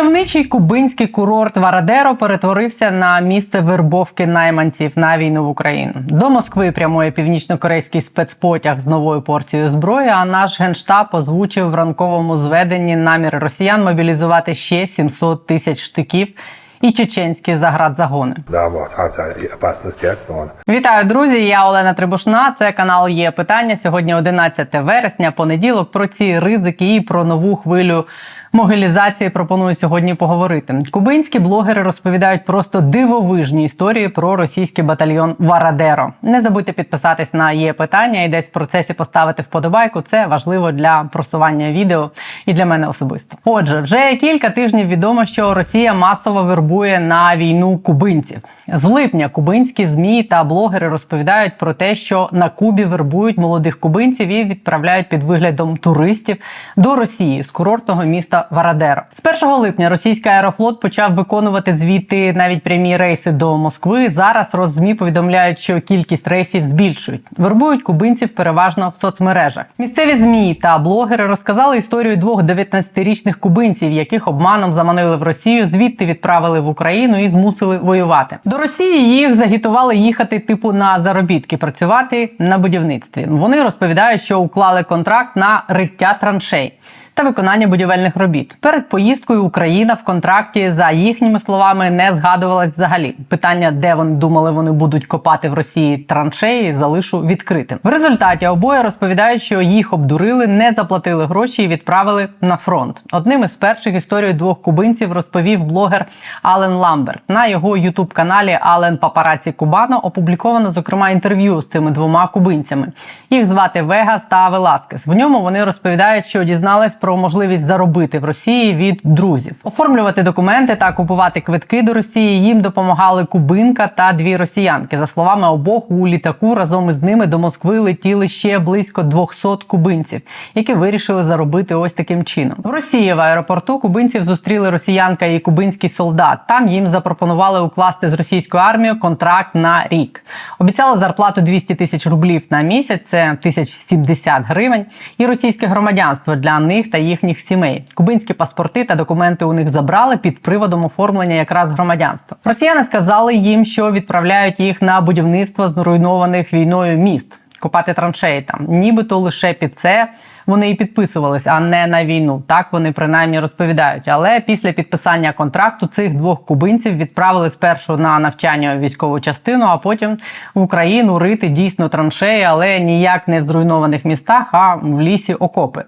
Мальовничий кубинський курорт Варадеро перетворився на місце вербовки найманців на війну в Україну. До Москви прямує північно-корейський спецпотяг з новою порцією зброї. А наш генштаб озвучив в ранковому зведенні намір росіян мобілізувати ще 700 тисяч штиків і чеченські заградзагони. Да. Вітаю, друзі! Я Олена Трибушна. Це канал є питання. Сьогодні 11 вересня, понеділок. Про ці ризики і про нову хвилю. Могилізації пропоную сьогодні поговорити. Кубинські блогери розповідають просто дивовижні історії про російський батальйон Варадеро. Не забудьте підписатись на є питання і десь в процесі поставити вподобайку. Це важливо для просування відео і для мене особисто. Отже, вже кілька тижнів відомо, що Росія масово вербує на війну кубинців. З липня кубинські змі та блогери розповідають про те, що на Кубі вербують молодих кубинців і відправляють під виглядом туристів до Росії з курортного міста Варадеро. З 1 липня російський аерофлот почав виконувати звідти навіть прямі рейси до Москви. Зараз Роззмі повідомляють, що кількість рейсів збільшують. Вербують кубинців переважно в соцмережах. Місцеві змі та блогери розказали історію двох 19-річних кубинців, яких обманом заманили в Росію, звідти відправили в Україну і змусили воювати. До Росії їх загітували їхати типу на заробітки, працювати на будівництві. Вони розповідають, що уклали контракт на риття траншей. Та виконання будівельних робіт перед поїздкою Україна в контракті за їхніми словами не згадувалась взагалі. Питання, де вони думали, вони будуть копати в Росії траншеї, залишу відкритим. В результаті обоє розповідають, що їх обдурили, не заплатили гроші і відправили на фронт. Одним із перших історію двох кубинців розповів блогер Ален Ламберт. На його ютуб каналі Ален Папараці Кубано опубліковано зокрема інтерв'ю з цими двома кубинцями. Їх звати Вегас та Веласкес. В ньому вони розповідають, що дізнались про можливість заробити в Росії від друзів, оформлювати документи та купувати квитки до Росії. Їм допомагали кубинка та дві росіянки. За словами обох, у літаку разом із ними до Москви летіли ще близько 200 кубинців, які вирішили заробити ось таким чином. В Росії в аеропорту кубинців зустріли росіянка і кубинський солдат. Там їм запропонували укласти з російською армією контракт на рік. Обіцяли зарплату 200 тисяч рублів на місяць. Це 1070 гривень, і російське громадянство для них та їхніх сімей. Кубинські паспорти та документи у них забрали під приводом оформлення якраз громадянства. Росіяни сказали їм, що відправляють їх на будівництво зруйнованих війною міст. Копати траншеї там, нібито лише під це вони і підписувались, а не на війну. Так вони принаймні розповідають. Але після підписання контракту цих двох кубинців відправили спершу на навчання в військову частину, а потім в Україну рити дійсно траншеї, але ніяк не в зруйнованих містах, а в лісі окопи.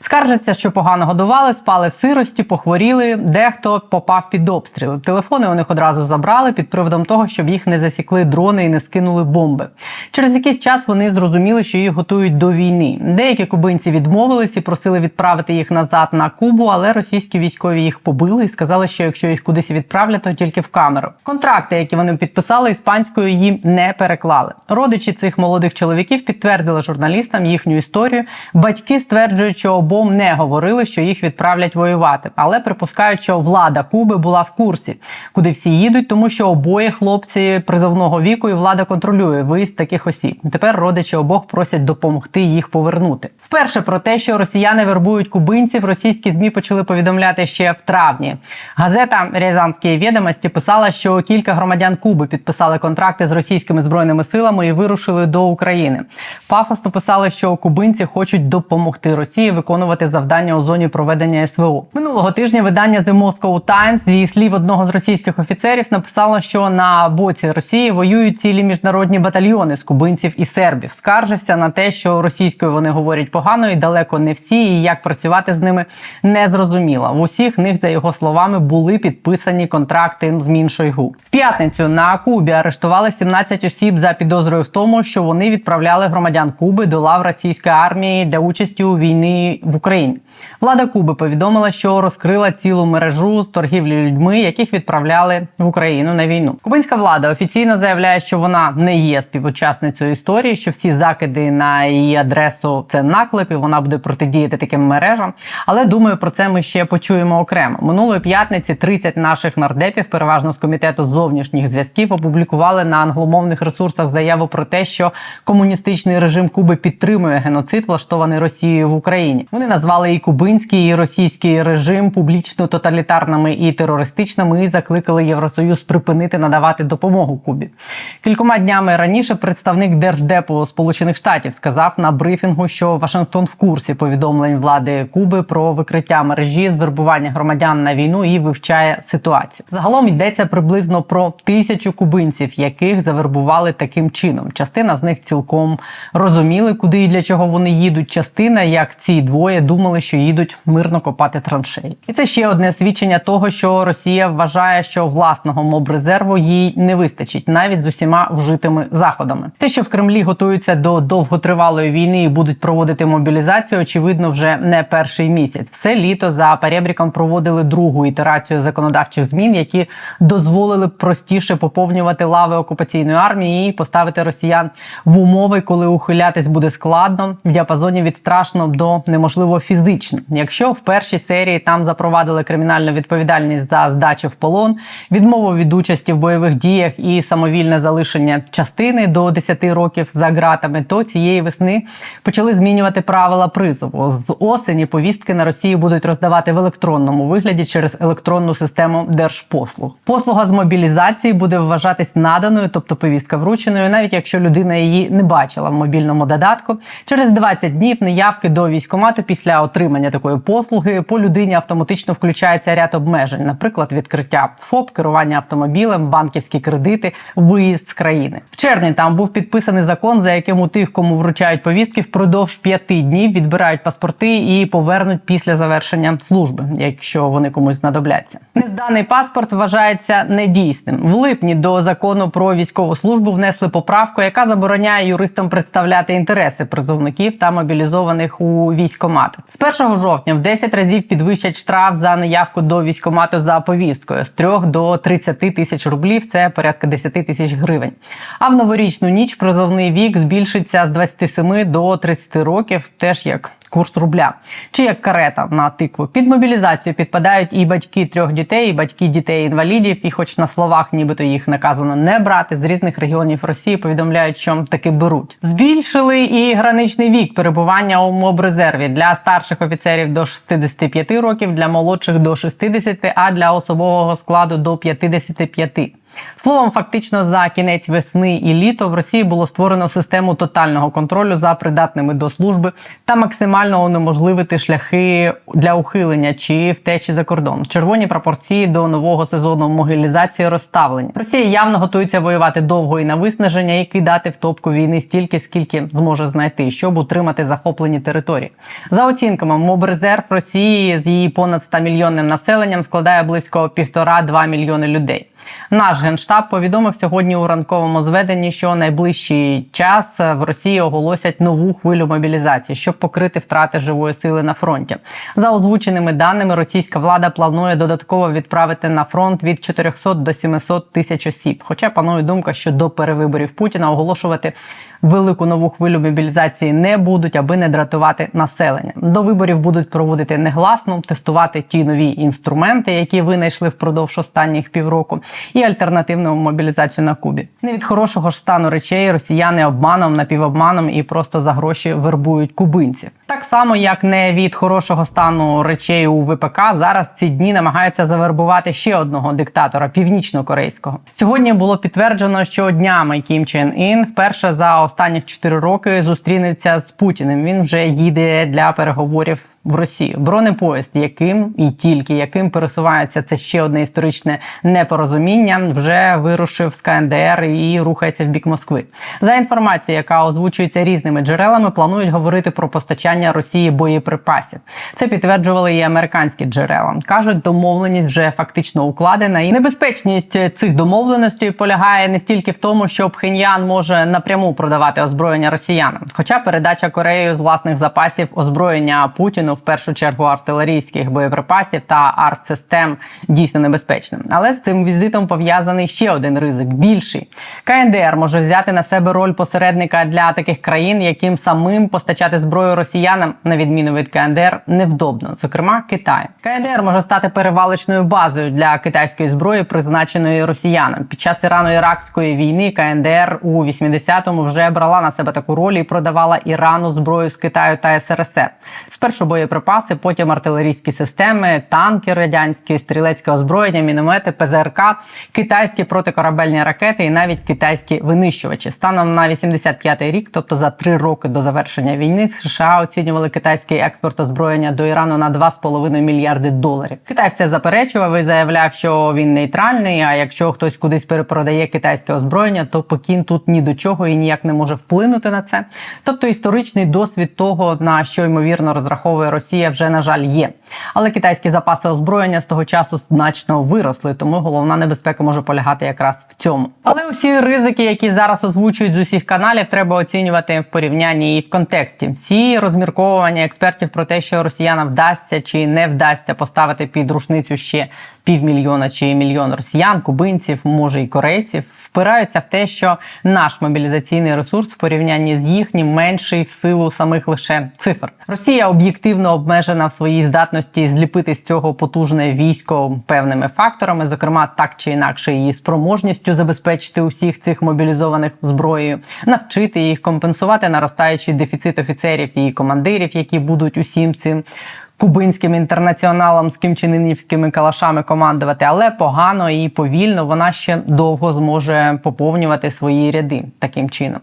Скаржаться, що погано годували, спали в сирості, похворіли. Дехто попав під обстріли. Телефони у них одразу забрали під приводом того, щоб їх не засікли дрони і не скинули бомби. Через якийсь час вони зрозуміли, що їх готують до війни. Деякі кубинці відмовились і просили відправити їх назад на Кубу, але російські військові їх побили і сказали, що якщо їх кудись відправлять, то тільки в камеру. Контракти, які вони підписали іспанською, їм не переклали. Родичі цих молодих чоловіків підтвердили журналістам їхню історію. Батьки стверджують, що обом не говорили, що їх відправлять воювати, але припускають, що влада Куби була в курсі, куди всі їдуть, тому що обоє хлопці призовного віку і влада контролює виїзд таких осіб. Тепер родичі обох просять допомогти їх повернути. Вперше про те, що росіяни вербують кубинців, російські змі почали повідомляти ще в травні. Газета Рязанські відомості писала, що кілька громадян Куби підписали контракти з російськими збройними силами і вирушили до України. Пафосно писали, що кубинці хочуть допомогти Росії виконувати завдання у зоні проведення СВО. Минулого тижня видання The Moscow Times зі слів одного з російських офіцерів написало, що на боці Росії воюють цілі міжнародні батальйони з кубинців і сербів. Скаржився на те, що російською вони говорять погано і далеко не всі, і як працювати з ними не зрозуміло. В усіх них, за його словами, були підписані контракти з Міншойгу. В п'ятницю на Кубі арештували 17 осіб за підозрою в тому, що вони відправляли громадян Куби до лав російської армії для участі у війні в Україні. Влада Куби повідомила, що розкрила цілу мережу з торгівлі людьми, яких відправляли в Україну на війну. Кубинська влада офіційно заявляє, що вона не є співучасницею історії, що всі закиди на її адресу це наклеп, і вона буде протидіяти таким мережам. Але думаю, про це ми ще почуємо окремо. Минулої п'ятниці 30 наших нардепів, переважно з комітету зовнішніх зв'язків, опублікували на англомовних ресурсах заяву про те, що комуністичний режим Куби підтримує геноцид, влаштований Росією в Україні. Вони назвали і кубинський, і російський режим публічно тоталітарними і терористичними, і закликали Євросоюз припинити надавати допомогу Кубі. Кількома днями раніше представник держдепу Сполучених Штатів сказав на брифінгу, що Вашингтон в курсі повідомлень влади Куби про викриття мережі з вербування громадян на війну і вивчає ситуацію. Загалом йдеться приблизно про тисячу кубинців, яких завербували таким чином. Частина з них цілком розуміли, куди і для чого вони їдуть. Частина, як ці двоє, думали, що їдуть мирно копати траншеї. І це ще одне свідчення того, що Росія вважає, що власного мобрезерву їй не вистачить навіть з усіма вжитими заходами. Те, що в Кремлі готуються до довготривалої війни і будуть проводити мобілізацію, очевидно, вже не перший місяць. Все літо за перебріком проводили другу ітерацію законодавчих змін, які дозволили простіше поповнювати лави окупаційної армії і поставити росіян в умови, коли ухилятись буде складно в діапазоні від страшно до неможливо фізично. Якщо в першій серії там запровадили кримінальну відповідальність за здачу в полон, відмову від участі в бойових діях і самовільне залишення частини до 10 років за ґратами, то цієї весни почали змінювати правила призову. З осені повістки на Росії будуть роздавати в електронному вигляді через електронну систему держпослуг. Послуга з мобілізації буде вважатись наданою, тобто повістка врученою, навіть якщо людина її не бачила в мобільному додатку. Через 20 днів неявки до військкомату після отримання такої послуги по людині автоматично включається ряд обмежень, наприклад, відкриття ФОП, керування автомобілем, банківські кредити, виїзд з країни. В червні там був підписаний закон, за яким у тих, кому вручають повістки, впродовж п'яти днів відбирають паспорти і повернуть після завершення служби, якщо вони комусь знадобляться. Незданий паспорт вважається недійсним. В липні до закону про військову службу внесли поправку, яка забороняє юристам представляти інтереси призовників та мобілізованих у військкомати. З 1 жовтня в 10 разів підвищать штраф за неявку до військкомату за повісткою з 3 до 30 тисяч рублів. Це порядка 10 тисяч гривень. А в новорічну ніч призовний вік збільшиться з 27 до 30 років, теж як курс рубля, чи як карета на тикву. Під мобілізацію підпадають і батьки трьох дітей, і батьки дітей-інвалідів. І, хоч на словах, нібито їх наказано не брати, з різних регіонів Росії повідомляють, що таки беруть. Збільшили і граничний вік перебування у мобрезерві для старших офіцерів до 65 років, для молодших до 60, а для особового складу до 55. Словом, фактично за кінець весни і літо в Росії було створено систему тотального контролю за придатними до служби та максимально унеможливити шляхи для ухилення чи втечі за кордон. Червоні пропорції до нового сезону могилізації розставлені. Росія явно готується воювати довго і на виснаження і кидати в топку війни стільки, скільки зможе знайти, щоб утримати захоплені території. За оцінками, мобрезерв Росії з її понад 100 мільйонним населенням складає близько півтора-два мільйони людей. Наш генштаб повідомив сьогодні у ранковому зведенні, що найближчий час в Росії оголосять нову хвилю мобілізації, щоб покрити втрати живої сили на фронті. За озвученими даними, російська влада планує додатково відправити на фронт від 400 до 700 тисяч осіб. Хоча панує думка, що до перевиборів Путіна оголошувати велику нову хвилю мобілізації не будуть, аби не дратувати населення. До виборів будуть проводити негласно, тестувати ті нові інструменти, які винайшли впродовж останніх півроку, і альтернативну мобілізацію на Кубі. Не від хорошого ж стану речей росіяни обманом, напівобманом і просто за гроші вербують кубинців. Так само, як не від хорошого стану речей у ВПК, зараз ці дні намагаються завербувати ще одного диктатора північно-корейського. Сьогодні було підтверджено, що днями Кім Чен Ін вперше за останні 4 роки зустрінеться з Путіним. Він вже їде для переговорів в Росію. Бронепоїзд, яким і тільки яким пересувається це ще одне історичне непорозуміння, вже вирушив з КНДР і рухається в бік Москви. За інформацією, яка озвучується різними джерелами, планують говорити про постачання Росії боєприпасів. Це підтверджували і американські джерела. кажуть, домовленість вже фактично укладена, і небезпечність цих домовленостей полягає не стільки в тому, що Пхеньян може напряму продавати озброєння росіянам, хоча передача Кореєю з власних запасів озброєння Путіну в першу чергу артилерійських боєприпасів та артсистем дійсно небезпечним. Але з цим візитом пов'язаний ще один ризик більший. КНДР може взяти на себе роль посередника для таких країн, яким самим постачати зброю росіянам, на відміну від КНДР, невдобно, зокрема Китай. КНДР може стати перевалочною базою для китайської зброї, призначеної росіянам. Під час ірано-іракської війни КНДР у 80-му вже брала на себе таку роль і продавала Ірану зброю з Китаю та СРСР. Спершу боєприпаси, потім артилерійські системи, танки радянські, стрілецьке озброєння, міномети, ПЗРК, китайські протикорабельні ракети і навіть китайські винищувачі. Станом на 85-й рік, тобто за три роки до завершення війни, в США оцінювали китайський експорт озброєння до Ірану на 2,5 мільярди доларів. Китай все заперечував і заявляв, що він нейтральний. А якщо хтось кудись перепродає китайське озброєння, то Пекін тут ні до чого і ніяк не може вплинути на це. Тобто історичний досвід того, на що ймовірно розраховує Росія, вже на жаль є. Але китайські запаси озброєння з того часу значно виросли, тому головна небезпека може полягати якраз в цьому. Але усі ризики, які зараз озвучують з усіх каналів, треба оцінювати в порівнянні і в контексті. Всі розмірковування експертів про те, що росіянам вдасться чи не вдасться поставити під рушницю ще півмільйона чи мільйон росіян, кубинців, може і корейців, впираються в те, що наш мобілізаційний ресурс в порівнянні з їхнім менший в силу самих лише цифр. Росія об'єктивно обмежена в своїй здатності зліпити з цього потужне військо певними факторами, зокрема так чи інакше її спроможністю забезпечити усіх цих мобілізованих зброєю, навчити їх компенсувати наростаючий дефіцит офіцерів і командирів, які будуть усім цим кубинським інтернаціоналам з кімчининівськими калашами командувати, але погано і повільно вона ще довго зможе поповнювати свої ряди таким чином.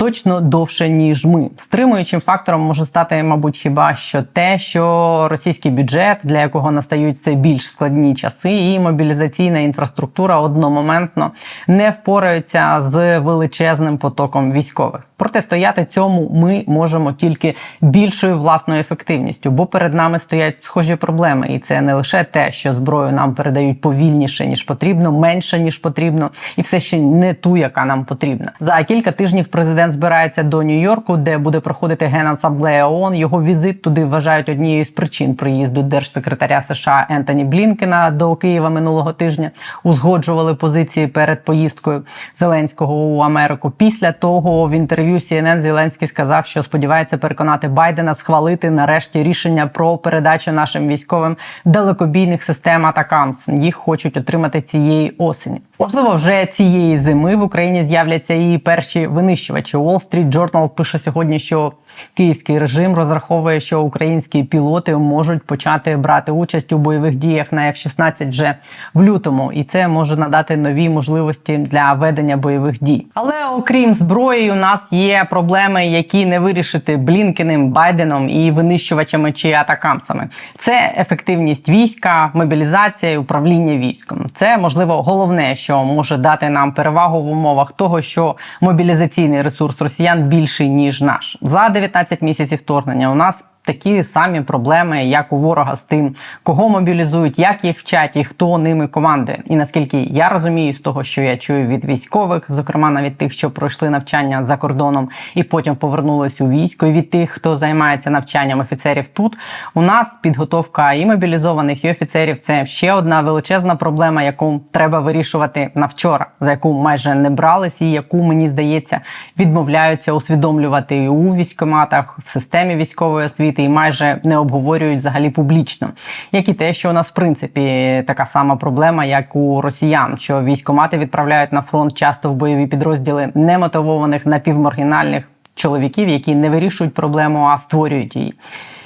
Точно довше ніж ми стримуючим фактором може стати, мабуть, хіба що те, що російський бюджет, для якого настають все більш складні часи, і мобілізаційна інфраструктура одномоментно не впораються з величезним потоком військових. Протистояти цьому ми можемо тільки більшою власною ефективністю, бо перед нами стоять схожі проблеми, і це не лише те, що зброю нам передають повільніше ніж потрібно, менше ніж потрібно, і все ще не ту, яка нам потрібна. За кілька тижнів президент збирається до Нью-Йорку, де буде проходити генасамблея ООН. Його візит туди вважають однією з причин приїзду держсекретаря США Ентоні Блінкена до Києва минулого тижня. Узгоджували позиції перед поїздкою Зеленського у Америку. Після того в інтерв'ю CNN Зеленський сказав, що сподівається переконати Байдена схвалити нарешті рішення про передачу нашим військовим далекобійних систем Атакамс. Їх хочуть отримати цієї осені. Можливо, вже цієї зими в Україні з'являться і перші винищувачі. Wall Street Journal пише сьогодні, що київський режим розраховує, що українські пілоти можуть почати брати участь у бойових діях на F-16 вже в лютому, і це може надати нові можливості для ведення бойових дій. Але окрім зброї, у нас є проблеми, які не вирішити Блінкеним, Байденом і винищувачами чи атакамсами. Це ефективність війська, мобілізація і управління військом. Це можливо головне, що може дати нам перевагу в умовах того, що мобілізаційний ресурс росіян більший ніж наш за 19 місяців вторгнення. У нас такі самі проблеми, як у ворога з тим, кого мобілізують, як їх вчать і хто ними командує. І наскільки я розумію, з того, що я чую від військових, зокрема навіть тих, що пройшли навчання за кордоном і потім повернулись у військо, і від тих, хто займається навчанням офіцерів тут, у нас підготовка і мобілізованих, і офіцерів це ще одна величезна проблема, яку треба вирішувати на вчора, за яку майже не брались, і яку мені здається відмовляються усвідомлювати і у військоматах в системі військової освіти і майже не обговорюють взагалі публічно, як і те, що у нас в принципі така сама проблема, як у росіян, що військомати відправляють на фронт часто в бойові підрозділи немотивованих напівмаргінальних чоловіків, які не вирішують проблему, а створюють її.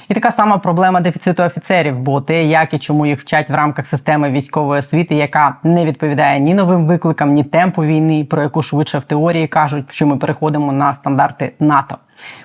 І така сама проблема дефіциту офіцерів, бо те, як і чому їх вчать в рамках системи військової освіти, яка не відповідає ні новим викликам, ні темпу війни, про яку швидше в теорії кажуть, що ми переходимо на стандарти НАТО.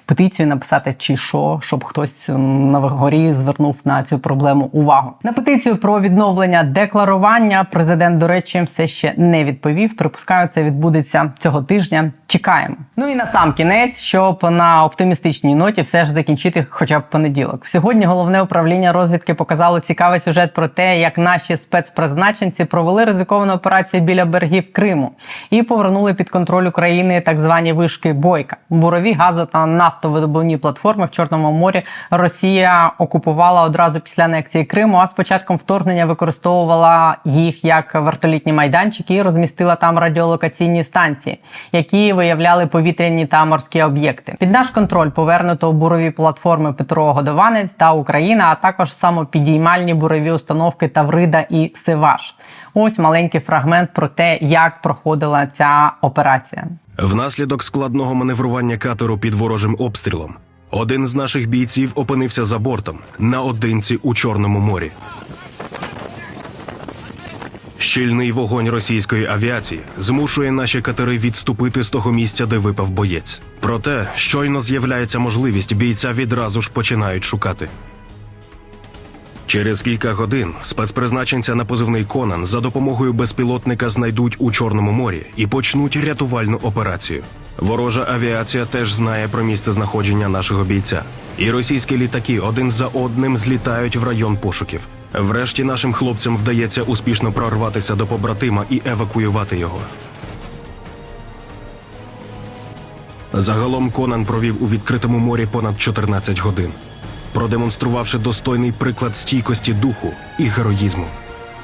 Петицію написати чи що, щоб хтось на горі звернув на цю проблему увагу. На петицію про відновлення декларування президент, до речі, все ще не відповів. Припускаю, це відбудеться цього тижня. Чекаємо. Ну і на сам кінець, щоб на оптимістичній ноті все ж закінчити, хоча б понеділок. Сьогодні головне управління розвідки показало цікавий сюжет про те, як наші спецпризначенці провели ризиковану операцію біля берегів Криму і повернули під контроль України так звані вишки бойка, бурові газо та та нафтовидобувні платформи в Чорному морі Росія окупувала одразу після анексії Криму. А з початком вторгнення використовувала їх як вертолітні майданчики і розмістила там радіолокаційні станції, які виявляли повітряні та морські об'єкти. Під наш контроль повернуто бурові платформи Петро Годованець та Україна, а також самопідіймальні бурові установки Таврида і Севаш. Ось маленький фрагмент про те, як проходила ця операція. Внаслідок складного маневрування катеру під ворожим обстрілом один з наших бійців опинився за бортом наодинці у Чорному морі. Щільний вогонь російської авіації змушує наші катери відступити з того місця, де випав боєць. Проте, щойно з'являється можливість, бійця відразу ж починають шукати. Через кілька годин спецпризначенця на позивний Конан за допомогою безпілотника знайдуть у Чорному морі і почнуть рятувальну операцію. Ворожа авіація теж знає про місце знаходження нашого бійця, і російські літаки один за одним злітають в район пошуків. Врешті нашим хлопцям вдається успішно прорватися до побратима і евакуювати його. Загалом Конан провів у відкритому морі понад 14 годин, продемонструвавши достойний приклад стійкості духу і героїзму.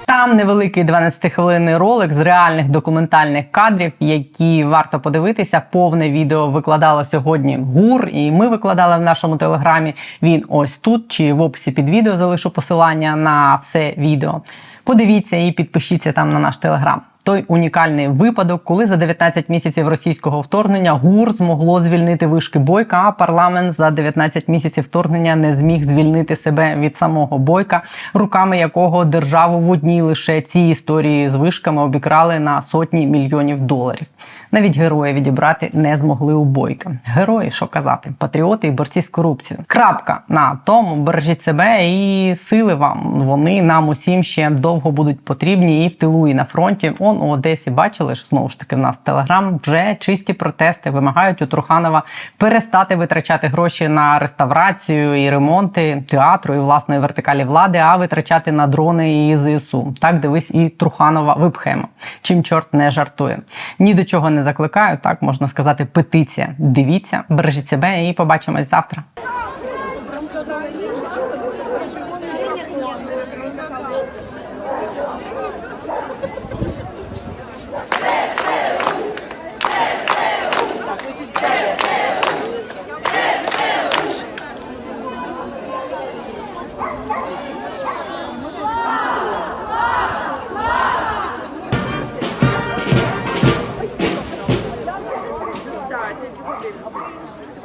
Там невеликий 12-хвилинний ролик з реальних документальних кадрів, які варто подивитися. Повне відео викладало сьогодні ГУР, і ми викладали в нашому телеграмі. Він ось тут чи в описі під відео залишу посилання на все відео. Подивіться і підпишіться там на наш телеграм. Той унікальний випадок, коли за 19 місяців російського вторгнення ГУР змогло звільнити вишки бойка, а парламент за 19 місяців вторгнення не зміг звільнити себе від самого бойка, руками якого державу в одній лише ці історії з вишками обікрали на сотні мільйонів доларів. Навіть герої відібрати не змогли у бойка. Герої, що казати, патріоти і борці з корупцією. Крапка на тому бережіть себе і сили вам. Вони нам усім ще довго будуть потрібні і в тилу, і на фронті. Он у Одесі бачили ж знову ж таки в нас телеграм. Вже чисті протести вимагають у Труханова перестати витрачати гроші на реставрацію і ремонти театру і власної вертикалі влади, а витрачати на дрони і ЗСУ. Так дивись, і Труханова випхаємо. Чим чорт не жартує. Ні до чого не закликаю. Так можна сказати, петиція. Дивіться, бережіть себе і побачимось завтра.